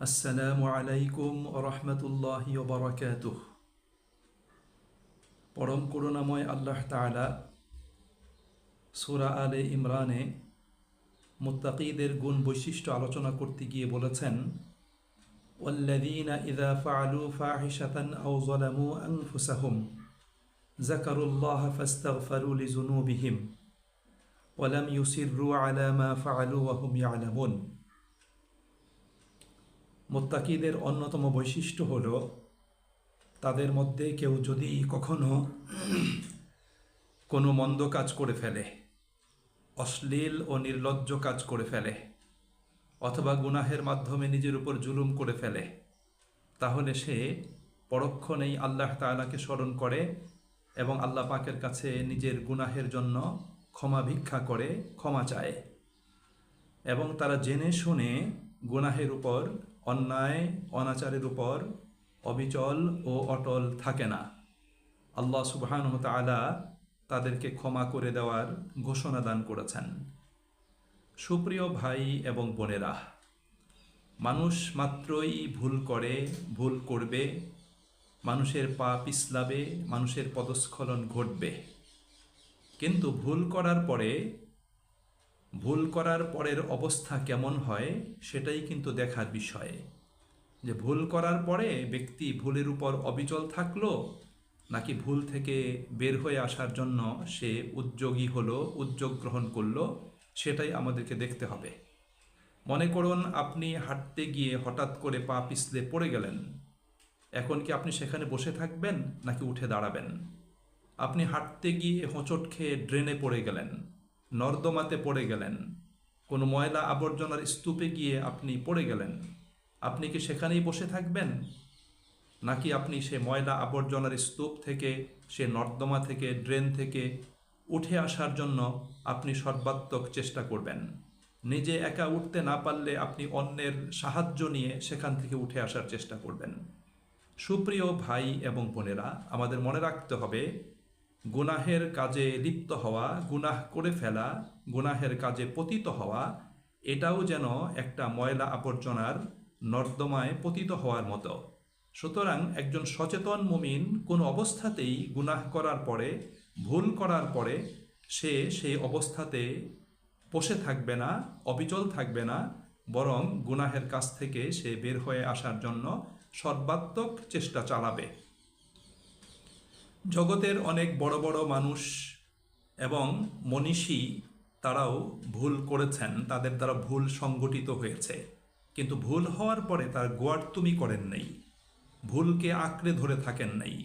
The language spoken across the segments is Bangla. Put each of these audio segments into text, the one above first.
আসসালামু আলাইকুম রহমতুল্লাহি বারাকাতুহ পরম করুণাময় আল্লাহ তাআলা সূরা আলে ইমরানে মুত্তাকিদের গুণ বৈশিষ্ট্য আলোচনা করতে গিয়ে বলেছেন والذين إذا فعلوا فاحشة أو ظلموا أنفسهم ذكروا الله فاستغفروا لذنوبهم ولم يصروا على ما فعلوا وهم يعلمون মোত্তাকিদের অন্যতম বৈশিষ্ট্য হল তাদের মধ্যে কেউ যদি কখনো কোনো মন্দ কাজ করে ফেলে, অশ্লীল ও নির্লজ্জ কাজ করে ফেলে, অথবা গুনাহের মাধ্যমে নিজের উপর জুলুম করে ফেলে, তাহলে সে পরক্ষণেই আল্লাহ তাআলাকে স্মরণ করে এবং আল্লাহ পাকের কাছে নিজের গুনাহের জন্য ক্ষমা ভিক্ষা করে, ক্ষমা চায়। এবং তারা জেনে শুনে গুনাহের উপর অন্যায়, অনাচারের উপর অবিচল ও অটল থাকে না। আল্লাহ সুবহান তালা তাদেরকে ক্ষমা করে দেওয়ার ঘোষণা দান করেছেন। সুপ্রিয় ভাই এবং বোনেরা, মানুষ মাত্রই ভুল করে, ভুল করবে, মানুষের পা পিছলাবে মানুষের পদস্খলন ঘটবে। কিন্তু ভুল করার পরে ভুল করার পরের অবস্থা কেমন হয় সেটাই কিন্তু দেখার বিষয়। যে ভুল করার পরে ব্যক্তি ভুলের উপর অবিচল থাকল, নাকি ভুল থেকে বের হয়ে আসার জন্য সে উদ্যোগী হলো, উদ্যোগ গ্রহণ করল, সেটাই আমাদেরকে দেখতে হবে। মনে করুন আপনি হাঁটতে গিয়ে হঠাৎ করে পা পিছলে পড়ে গেলেন। এখন কি আপনি সেখানে বসে থাকবেন নাকি উঠে দাঁড়াবেন? আপনি হাঁটতে গিয়ে হোঁচট খেয়ে ড্রেনে পড়ে গেলেন। নর্দমাতে পড়ে গেলেন। কোনো ময়লা আবর্জনার স্তূপে গিয়ে আপনি পড়ে গেলেন। আপনি কি সেখানেই বসে থাকবেন? নাকি আপনি সে ময়লা আবর্জনার স্তূপ থেকে, সে নর্দমা থেকে, ড্রেন থেকে উঠে আসার জন্য আপনি সর্বাত্মক চেষ্টা করবেন। নিজে একা উঠতে না পারলে আপনি অন্যের সাহায্য নিয়ে সেখান থেকে উঠে আসার চেষ্টা করবেন। সুপ্রিয় ভাই এবং বোনেরা, আমাদের মনে রাখতে হবে গুনাহের কাজে লিপ্ত হওয়া, গুনাহ করে ফেলা, গুনাহের কাজে পতিত হওয়া, এটাও যেন একটা ময়লা আবর্জনার নর্দমায় পতিত হওয়ার মতো। সুতরাং একজন সচেতন মুমিন কোনো অবস্থাতেই গুনাহ করার পরে, ভুল করার পরে, সে সেই অবস্থাতে বসে থাকবে না, অবিচল থাকবে না, বরং গুনাহের কাছ থেকে সে বের হয়ে আসার জন্য সর্বাত্মক চেষ্টা চালাবে। জগতের অনেক বড় বড় মানুষ এবং মনীষী তারাও ভুল করেছেন, তাদের দ্বারা ভুল সংগঠিত হয়েছে। কিন্তু ভুল হওয়ার পরে তার গোয়ার্তুমি করেন নাই, ভুলকে আঁকড়ে ধরে থাকেন নাই,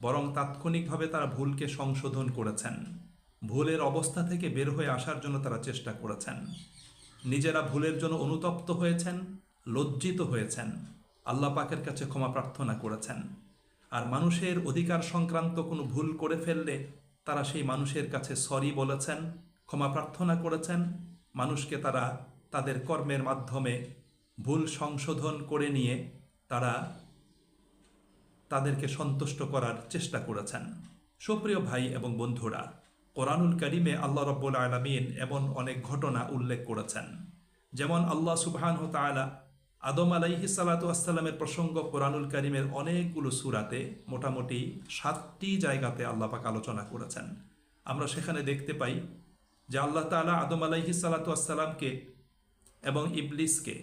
বরং তাৎক্ষণিকভাবে তারা ভুলকে সংশোধন করেছেন, ভুলের অবস্থা থেকে বের হয়ে আসার জন্য তারা চেষ্টা করেছেন। নিজেরা ভুলের জন্য অনুতপ্ত হয়েছেন, লজ্জিত হয়েছেন, আল্লাহ পাকের কাছে ক্ষমা প্রার্থনা করেছেন। আর মানুষের অধিকার সংক্রান্ত কোনো ভুল করে ফেললে তারা সেই মানুষের কাছে সরি বলেছেন, ক্ষমা প্রার্থনা করেছেন। মানুষকে তারা তাদের কর্মের মাধ্যমে ভুল সংশোধন করে নিয়ে তারা তাদেরকে সন্তুষ্ট করার চেষ্টা করেছেন। সুপ্রিয় ভাই এবং বন্ধুরা, কোরআনুল করিমে আল্লাহ রব্বুল আলমিন এমন অনেক ঘটনা উল্লেখ করেছেন। যেমন আল্লাহ সুবহান তালা আদম আলাইহি সালাতামের প্রসঙ্গ কোরআনুল করিমের অনেকগুলো সুরাতে মোটামুটি সাতটি জায়গাতে আল্লাহ পাক আলোচনা করেছেন। আমরা সেখানে দেখতে পাই যে আল্লাহ তালা আদম আলাইহি সালাতামকে এবং ইবলিসকে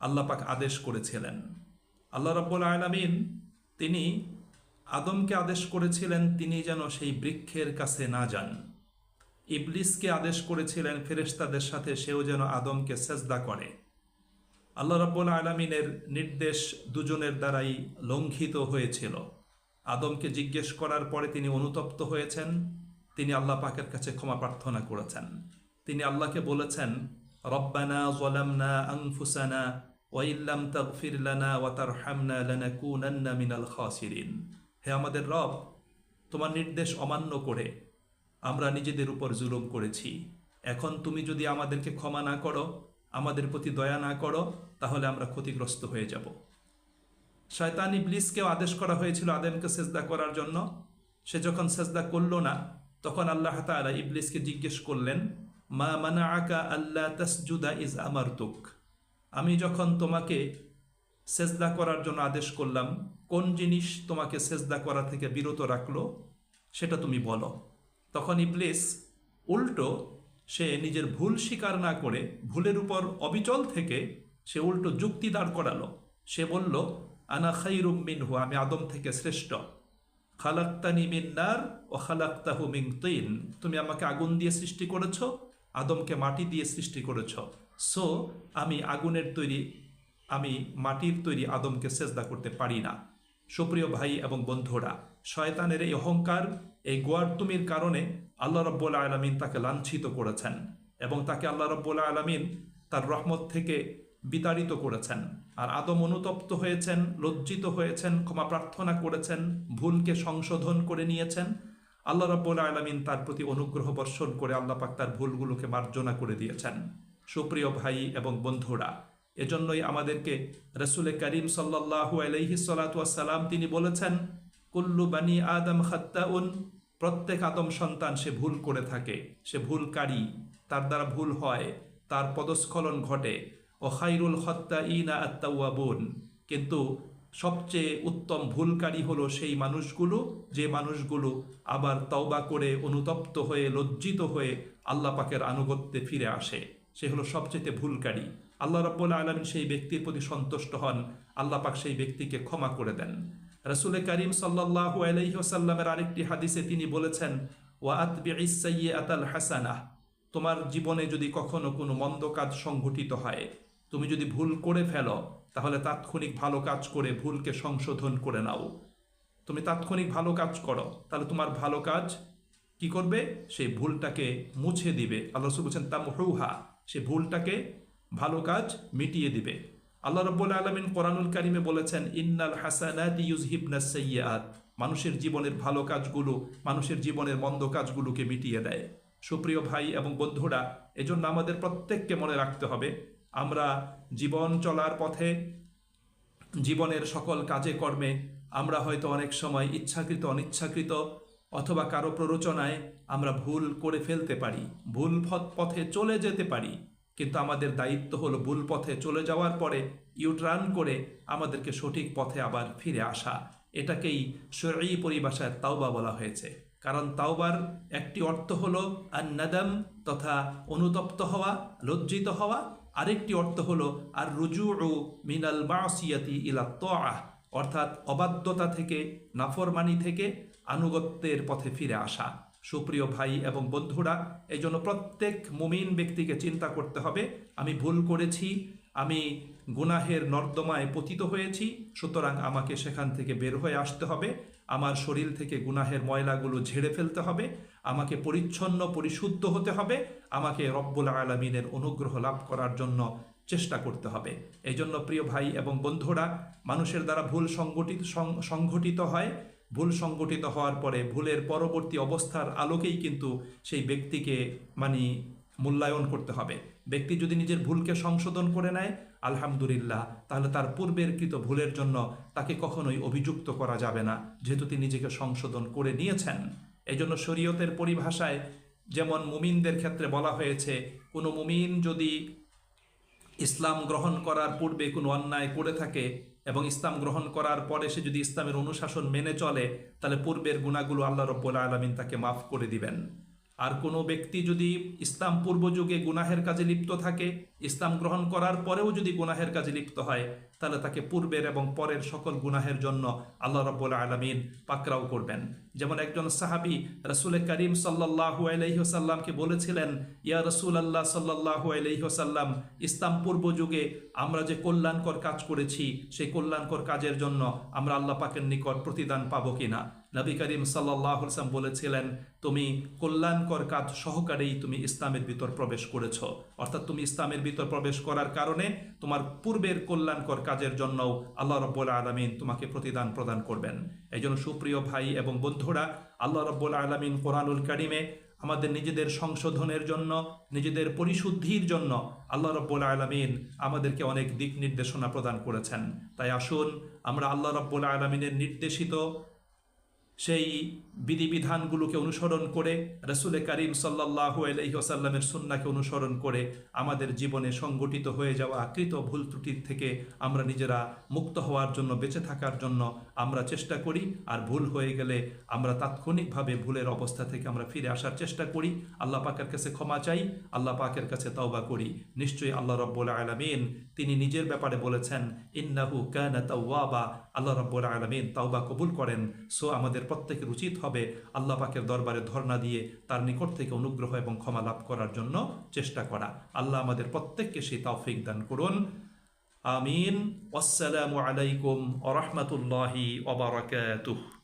আল্লাহ পাক আদেশ করেছিলেন। আল্লাহ রব্বুল আলমিন তিনি আদমকে আদেশ করেছিলেন, তিনি যেন সেই বৃক্ষের কাছে না যান। ইবলিসকে আদেশ করেছিলেন ফেরেস্তাদের সাথে সেও যেন আদমকে সেজদা করে। আল্লাহ রাব্বুল আলমিনের নির্দেশ দুজনের দ্বারাই লঙ্ঘিত হয়েছিল। আদমকে জিজ্ঞেস করার পরে তিনি অনুতপ্ত হয়েছেন। তিনি আল্লাহ পাকের কাছে ক্ষমা প্রার্থনা করেছেন। তিনি আল্লাহকে বলেছেন, রব্বানা জলামনা আংফুসানা ওয়াইল্লাম তাগফির লানা ওয়া তারহামনা লানাকুনান্না মিনাল খাসিরিন। হে আমাদের রব, তোমার নির্দেশ অমান্য করে আমরা নিজেদের উপর জুলুম করেছি। এখন তুমি যদি আমাদেরকে ক্ষমা না করো আমাদের প্রতি দয়া না করো, তাহলে আমরা ক্ষতিগ্রস্ত হয়ে যাব। শয়তান ইবলিসকেও আদেশ করা হয়েছিল আদেমকে সেজদা করার জন্য। সে যখন সেজদা করল না, তখন আল্লাহ তাআলা ইবলিসকে জিজ্ঞেস করলেন, মা মানা আকা আল্লাহ তসজুদা ইজ আমার আমারতুক? আমি যখন তোমাকে সেজদা করার জন্য আদেশ করলাম, কোন জিনিস তোমাকে সেজদা করা থেকে বিরত রাখল, সেটা তুমি বলো। তখন ইবলিস উল্টো সে নিজের ভুল স্বীকার না করে ভুলের উপর অবিচল থেকে সে উল্টো যুক্তি দাঁড় করালো। সে বলল, আনা খাইরুম মিনহু, আমি আদম থেকে শ্রেষ্ঠ। খালাক্তানি মিন্নার ও খালাক্তাহু মিং তিন। তুমি আমাকে আগুন দিয়ে সৃষ্টি করেছ, আদমকে মাটি দিয়ে সৃষ্টি করেছ। সো, আমি আগুনের তৈরি, আমি মাটির তৈরি আদমকে সেজদা করতে পারি না। সুপ্রিয় ভাই এবং বন্ধুরা, শয়তানের এই অহংকার এই গোয়ারতুমির কারণে আল্লাহ রব্বুল আলমিন তাকে লাঞ্ছিত করেছেন এবং তাকে আল্লাহ রব্বুল আলমিন তার রহমত থেকে বিতাড়িত করেছেন। আর আদম অনুতপ্ত হয়েছেন, লজ্জিত হয়েছেন, ক্ষমা প্রার্থনা করেছেন, ভুলকে সংশোধন করে নিয়েছেন। আল্লাহ রব্বুল আলমিন তার প্রতি অনুগ্রহ বর্ষণ করে আল্লাহ পাক তার ভুলগুলোকে মার্জনা করে দিয়েছেন। সুপ্রিয় ভাই এবং বন্ধুরা, এজন্যই আমাদেরকে রসুল করিম সাল্লাহ আলহি সালাম তিনি বলেছেন, কুল্লু বানি আদম খাত্তাউন প্রত্যেক আদম সন্তান সে ভুল করে থাকে, সে ভুলকারী, তার দ্বারা ভুল হয়, তার পদস্খলন ঘটে। ও খাইরুল হত্যা ইনা আত্মাউয়াবুন কিন্তু সবচেয়ে উত্তম ভুলকারী হলো সেই মানুষগুলো, যে মানুষগুলো আবার তওবা করে অনুতপ্ত হয়ে, লজ্জিত হয়ে আল্লাহ পাকের আনুগত্যে ফিরে আসে। সে হলো সবচেয়ে ভুলকারী। আল্লাহ রব্বুল আলমিন সেই ব্যক্তির প্রতি সন্তুষ্ট হন, আল্লাহ পাক সেই ব্যক্তিকে ক্ষমা করে দেন। রসুল করিম সাল্লাহ আলহিহসাল্লামের আরেকটি হাদিসে তিনি বলেছেন, ওয়া আতবি আতাল হাসানা তোমার জীবনে যদি কখনো কোনো মন্দ কাজ সংঘটিত হয়, তুমি যদি ভুল করে ফেলো, তাহলে তাৎক্ষণিক ভালো কাজ করে ভুলকে সংশোধন করে নাও। তুমি তাৎক্ষণিক ভালো কাজ করো, তাহলে তোমার ভালো কাজ কি করবে? সেই ভুলটাকে মুছে দিবে। আল্লাহ রসুল বলছেন, তামহুহা সে ভুলটাকে ভালো কাজ মিটিয়ে দিবে। আল্লাহ রব্বুল আলমিন কোরআনুল কারিমে বলেছেন, ইন্নাল হাসানাত ইউজহিবনা সৈয়াত মানুষের জীবনের ভালো কাজগুলো মানুষের জীবনের মন্দ কাজগুলোকে মিটিয়ে দেয়। সুপ্রিয় ভাই এবং বন্ধুরা, এজন্য আমাদের প্রত্যেককে মনে রাখতে হবে, আমরা জীবন চলার পথে, জীবনের সকল কাজে কর্মে আমরা হয়তো অনেক সময় ইচ্ছাকৃত, অনিচ্ছাকৃত অথবা কারও প্ররোচনায় আমরা ভুল করে ফেলতে পারি, ভুল পথে চলে যেতে পারি। কিন্তু আমাদের দায়িত্ব হলো ভুল পথে চলে যাওয়ার পরে ইউটার্ন করে আমাদেরকে সঠিক পথে আবার ফিরে আসা। এটাকেই শরী পরিভাষায় তাওবা বলা হয়েছে। কারণ তাওবার একটি অর্থ হলো আন্নাদাম তথা অনুতপ্ত হওয়া, লজ্জিত হওয়া। আরেকটি অর্থ হলো আর রুজু মিনাল মাসিয়াতি ইলা তোয়াহ অর্থাৎ অবাধ্যতা থেকে, নাফরমানি থেকে আনুগত্যের পথে ফিরে আসা। সুপ্রিয় ভাই এবং বন্ধুরা এই জন্য প্রত্যেক মুমিন ব্যক্তিকে চিন্তা করতে হবে, আমি ভুল করেছি, আমি গুনাহের নর্দমায় পতিত হয়েছি, সুতরাং আমাকে সেখান থেকে বের হয়ে আসতে হবে, আমার শরীর থেকে গুনাহের ময়লাগুলো ঝেড়ে ফেলতে হবে, আমাকে পরিচ্ছন্ন, পরিশুদ্ধ হতে হবে, আমাকে রব্বুল আলমিনের অনুগ্রহ লাভ করার জন্য চেষ্টা করতে হবে। এই জন্য প্রিয় ভাই এবং বন্ধুরা, মানুষের দ্বারা ভুল সংগঠিত সংঘটিত হয় ভুল সংগঠিত হওয়ার পরে ভুলের পরবর্তী অবস্থার আলোকেই কিন্তু সেই ব্যক্তিকে মানে মূল্যায়ন করতে হবে। ব্যক্তি যদি নিজের ভুলকে সংশোধন করে নেয়, আলহামদুলিল্লাহ, তাহলে তার পূর্বের কৃত ভুলের জন্য তাকে কখনোই অভিযুক্ত করা যাবে না, যেহেতু তিনি নিজেকে সংশোধন করে নিয়েছেন। এই জন্য শরীয়তের পরিভাষায় যেমন মুমিনদের ক্ষেত্রে বলা হয়েছে, কোনো মুমিন যদি ইসলাম গ্রহণ করার পূর্বে কোনো অন্যায় করে থাকে এবং ইসলাম গ্রহণ করার পরে সে যদি ইসলামের অনুশাসন মেনে চলে, তাহলে পূর্বের গুণাগুলো আল্লাহ রব্বুল আলমিন তাকে মাফ করে দিবেন। আর কোনো ব্যক্তি যদি ইসলাম পূর্ব যুগে গুনাহের কাজে লিপ্ত থাকে, ইসলাম গ্রহণ করার পরেও যদি গুনাহের কাজে লিপ্ত হয় তাহলে তাকে পূর্বের এবং পরের সকল গুনাহের জন্য আল্লাহ রব্বুল আলমিন পাকরাও করবেন। যেমন একজন সাহাবি রসুল করিম সাল্লাহু আলহিহসাল্লামকে বলেছিলেন, ইয়া রসুল আল্লাহ সাল্লাহু আলহিহসাল্লাম ইসলাম পূর্ব যুগে আমরা যে কল্যাণকর কাজ করেছি, সেই কল্যাণকর কাজের জন্য আমরা আল্লাহ পাকের নিকট প্রতিদান পাবো কিনা? নবী করিম সাল্লাম বলেছিলেন, তুমি কল্যাণকর কাজ সহকারেই তুমি ইসলামের ভিতর প্রবেশ করেছ। অর্থাৎ তুমি ইসলামের ভিতর প্রবেশ করার কারণে তোমার পূর্বের কল্যাণকর কাজের জন্য আল্লাহ রব্বুল আলমিন তোমাকে প্রতিদান প্রদান করবেন। এই সুপ্রিয় ভাই এবং বন্ধুরা, আল্লাহ রব্বুল আলমিন কোরআনুল কারিমে আমাদের নিজেদের সংশোধনের জন্য, নিজেদের পরিশুদ্ধির জন্য আল্লাহ রব্বুল আলমিন আমাদেরকে অনেক দিক নির্দেশনা প্রদান করেছেন। তাই আসুন, আমরা আল্লাহ রব্বুল আলমিনের নির্দেশিত সেই বিধিবিধানগুলোকে অনুসরণ করে রসুলে করিম সাল্লাহু আলহিহাসাল্লামের সুন্নাকে অনুসরণ করে আমাদের জীবনে সংগঠিত হয়ে যাওয়া আকৃত ভুল ত্রুটির থেকে আমরা নিজেরা মুক্ত হওয়ার জন্য, বেঁচে থাকার জন্য আমরা চেষ্টা করি। আর ভুল হয়ে গেলে আমরা তাৎক্ষণিকভাবে ভুলের অবস্থা থেকে আমরা ফিরে আসার চেষ্টা করি। আল্লাহ পাকের কাছে ক্ষমা চাই, আল্লাহ পাকের কাছে তওবা করি। নিশ্চয়ই আল্লাহ রব্বুল আলমিন তিনি নিজের ব্যাপারে বলেছেন, ইন্নাহু কানা তাওয়াবা। আল্লাহ রব্বুল আলমিন তাওবা কবুল করেন। সো আমাদের প্রত্যেকের উচিত হবে আল্লাহ পাকের দরবারে ধর্ণা দিয়ে তার নিকট থেকে অনুগ্রহ এবং ক্ষমা লাভ করার জন্য চেষ্টা করা। আল্লাহ আমাদের প্রত্যেককে সেই তাওফিক দান করুন। আমিন। আসসালামু আলাইকুম ওরহমতুল্লাহি ওবরাকাতুহ